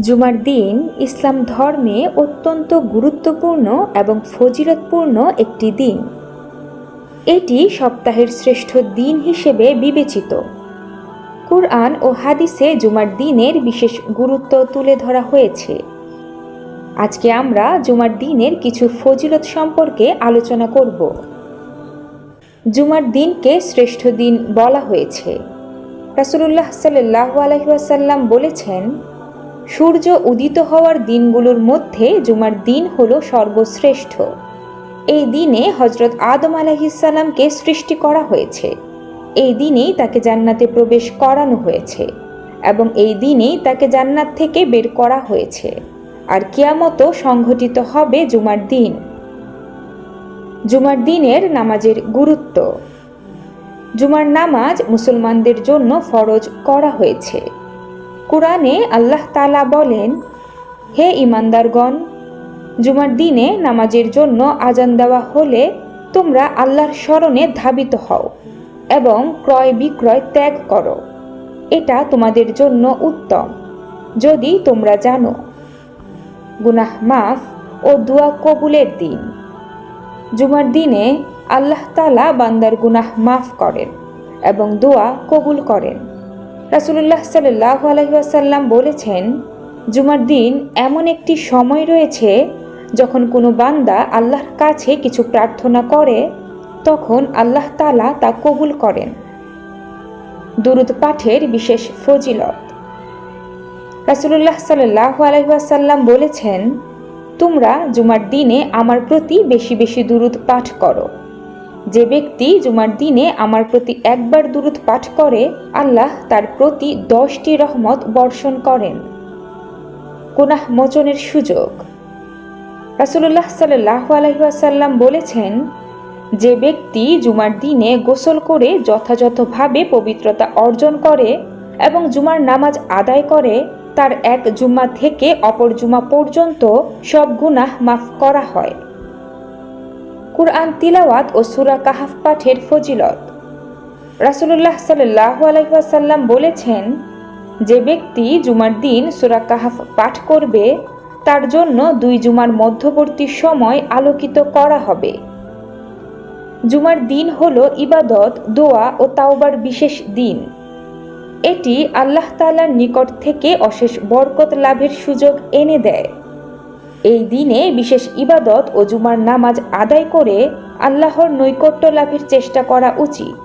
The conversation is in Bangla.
জুমার দিন ইসলাম ধর্মে অত্যন্ত গুরুত্বপূর্ণ এবং ফজিলতপূর্ণ একটি দিন। এটি সপ্তাহের শ্রেষ্ঠ দিন হিসেবে বিবেচিত। কুরআন ও হাদিসে জুমার দিনের বিশেষ গুরুত্ব তুলে ধরা হয়েছে। আজকে আমরা জুমার দিনের কিছু ফজিলত সম্পর্কে আলোচনা করব। জুমার দিনকে শ্রেষ্ঠ দিন বলা হয়েছে। রাসুলুল্লাহ সাল্লাহ আলহিহাসাল্লাম বলেছেন সূর্য উদিত হওয়ার দিনগুলোর মধ্যে জুমার দিন হলো সর্বশ্রেষ্ঠ। এই দিনে হজরত আদম আলাহিসাল্লামকে সৃষ্টি করা হয়েছে। এই দিনেই তাকে জান্নাতে প্রবেশ করানো হয়েছে এবং এই দিনেই তাকে জান্নাত থেকে বের করা হয়েছে। আর কিয়ামতও সংঘটিত হবে জুমার দিন। জুমার দিনের নামাজের গুরুত্ব। জুমার নামাজ মুসলমানদের জন্য ফরজ করা হয়েছে। কোরআনে আল্লাহ তালা বলেন, হে ইমানদারগণ জুমার দিনে নামাজের জন্য আজান দেওয়া হলে তোমরা আল্লাহর স্মরণে ধাবিত হও এবং ক্রয় বিক্রয় ত্যাগ করো। এটা তোমাদের জন্য উত্তম। যদি তোমরা জানো, গুনাহ মাফ ও দোয়া কবুলের দিন। জুমার দিনে আল্লাহ তালা বান্দার গুনাহ মাফ করেন এবং দোয়া কবুল করেন। রাসুলুল্লাহ সাল্লাহ আলহিহাসাল্লাম বলেছেন, জুমার দিন এমন একটি সময় রয়েছে যখন কোনো বান্দা আল্লাহর কাছে কিছু প্রার্থনা করে, তখন আল্লাহ তালা তা কবুল করেন। দুরুদ পাঠের বিশেষ ফজিলত। রাসুলুল্লাহ সাল্লাহ আলহিহাসাল্লাম বলেছেন, তোমরা জুমার দিনে আমার প্রতি বেশি বেশি দুরুদ পাঠ করো। যে ব্যক্তি জুমার দিনে আমার প্রতি একবার দুরুদ পাঠ করে, আল্লাহ তার প্রতি দশটি রহমত বর্ষণ করেন। গুনাহ মোচনের সুযোগ। রাসুল্লাহ সাল্লাহ আলহিহাসাল্লাম বলেছেন, যে ব্যক্তি জুমার দিনে গোসল করে যথাযথভাবে পবিত্রতা অর্জন করে এবং জুমার নামাজ আদায় করে, তার এক জুম্মা থেকে অপর জুমা পর্যন্ত সব গুনাহ মাফ করা হয়। কুরআন তিলাওয়াত ও সুরা কাহাফ পাঠের ফজিলত। রাসুলুল্লাহ সাল্লাহ আলহিহাসাল্লাম বলেছেন, যে ব্যক্তি জুমার দিন সুরা কাহাফ পাঠ করবে, তার জন্য দুই জুমার মধ্যবর্তী সময় আলোকিত করা হবে। জুমার দিন হল ইবাদত, দোয়া ও তাওবার বিশেষ দিন। এটি আল্লাহ তালার নিকট থেকে অশেষ বরকত লাভের সুযোগ এনে দেয়। এই দিনে বিশেষ ইবাদত ও জুমার নামাজ আদায় করে আল্লাহর নৈকট্য লাভের চেষ্টা করা উচিত।